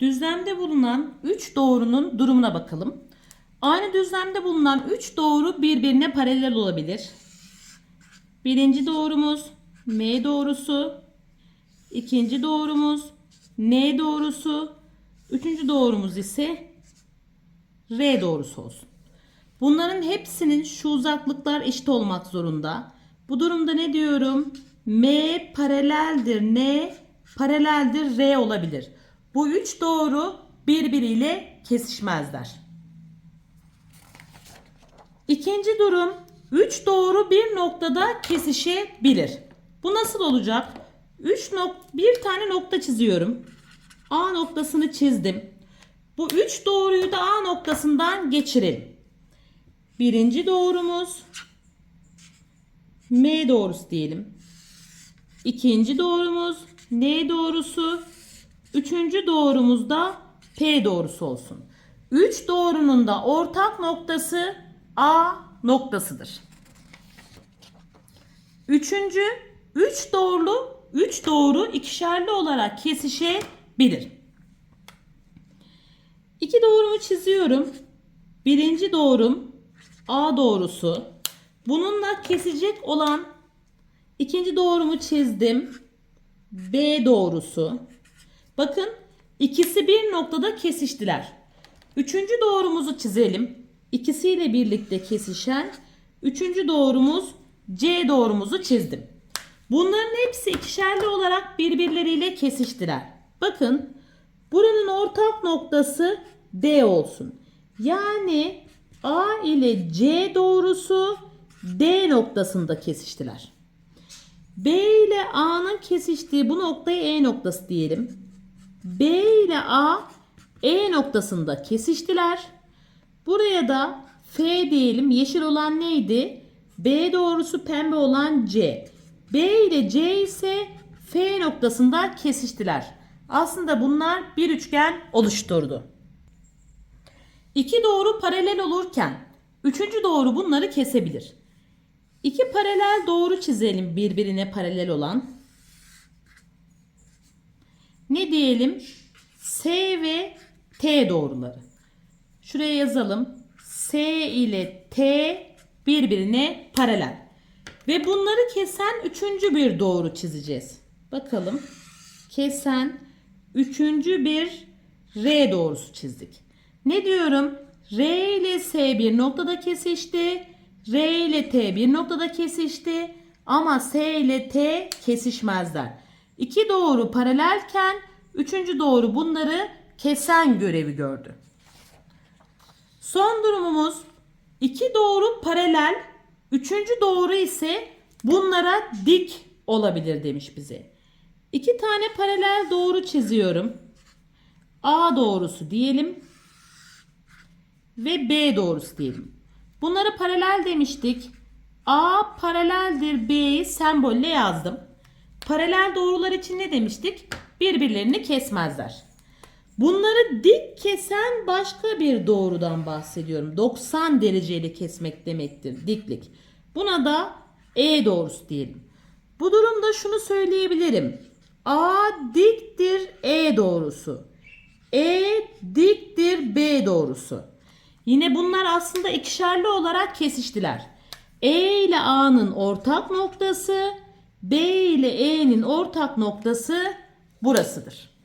Düzlemde bulunan 3 doğrunun durumuna bakalım. Aynı düzlemde bulunan 3 doğru birbirine paralel olabilir. Birinci doğrumuz M doğrusu. ikinci doğrumuz N doğrusu. Üçüncü doğrumuz ise R doğrusu olsun. Bunların hepsinin şu uzaklıklar eşit olmak zorunda. Bu durumda ne diyorum? M paraleldir N paraleldir R olabilir. Bu üç doğru birbiriyle kesişmezler. İkinci durum 3 doğru bir noktada kesişebilir. Bu nasıl olacak? 3 nok bir tane nokta çiziyorum. A noktasını çizdim. Bu 3 doğruyu da A noktasından geçirelim. Birinci doğrumuz M doğrusu diyelim. İkinci doğrumuz N doğrusu. Üçüncü doğrumuz da P doğrusu olsun. Üç doğrunun da ortak noktası A noktasıdır. Üçüncü, üç doğrulu, üç doğru ikişerli olarak kesişebilir. İki doğrumu çiziyorum. Birinci doğrum A doğrusu. Bununla kesecek olan ikinci doğrumu çizdim. B doğrusu. Bakın ikisi bir noktada kesiştiler. Üçüncü doğrumuzu çizelim. İkisiyle birlikte kesişen üçüncü doğrumuz C doğrumuzu çizdim. Bunların hepsi ikişerli olarak birbirleriyle kesiştiler. Bakın buranın ortak noktası D olsun. Yani A ile C doğrusu D noktasında kesiştiler. B ile A'nın kesiştiği bu noktaya E noktası diyelim. B ile A E noktasında kesiştiler. Buraya da F diyelim. Yeşil olan neydi? B doğrusu pembe olan C. B ile C ise F noktasında kesiştiler. Aslında bunlar bir üçgen oluşturdu. İki doğru paralel olurken üçüncü doğru bunları kesebilir. İki paralel doğru çizelim birbirine paralel olan. Ne diyelim? S ve T doğruları. Şuraya yazalım. S ile T birbirine paralel. Ve bunları kesen üçüncü bir doğru çizeceğiz. Bakalım. Kesen üçüncü bir R doğrusu çizdik. Ne diyorum? R ile S bir noktada kesişti. R ile T bir noktada kesişti. Ama S ile T kesişmezler. İki doğru paralelken üçüncü doğru bunları kesen görevi gördü. Son durumumuz iki doğru paralel, üçüncü doğru ise bunlara dik olabilir demiş bize. İki tane paralel doğru çiziyorum. A doğrusu diyelim ve B doğrusu diyelim. Bunları paralel demiştik. A paraleldir B'yi sembolle yazdım. Paralel doğrular için ne demiştik? Birbirlerini kesmezler. Bunları dik kesen başka bir doğrudan bahsediyorum. 90 dereceyle kesmek demektir diklik. Buna da E doğrusu diyelim. Bu durumda şunu söyleyebilirim. A diktir E doğrusu. E diktir B doğrusu. Yine bunlar aslında ikişerli olarak kesiştiler. E ile A'nın ortak noktası, B ile E'nin ortak noktası burasıdır.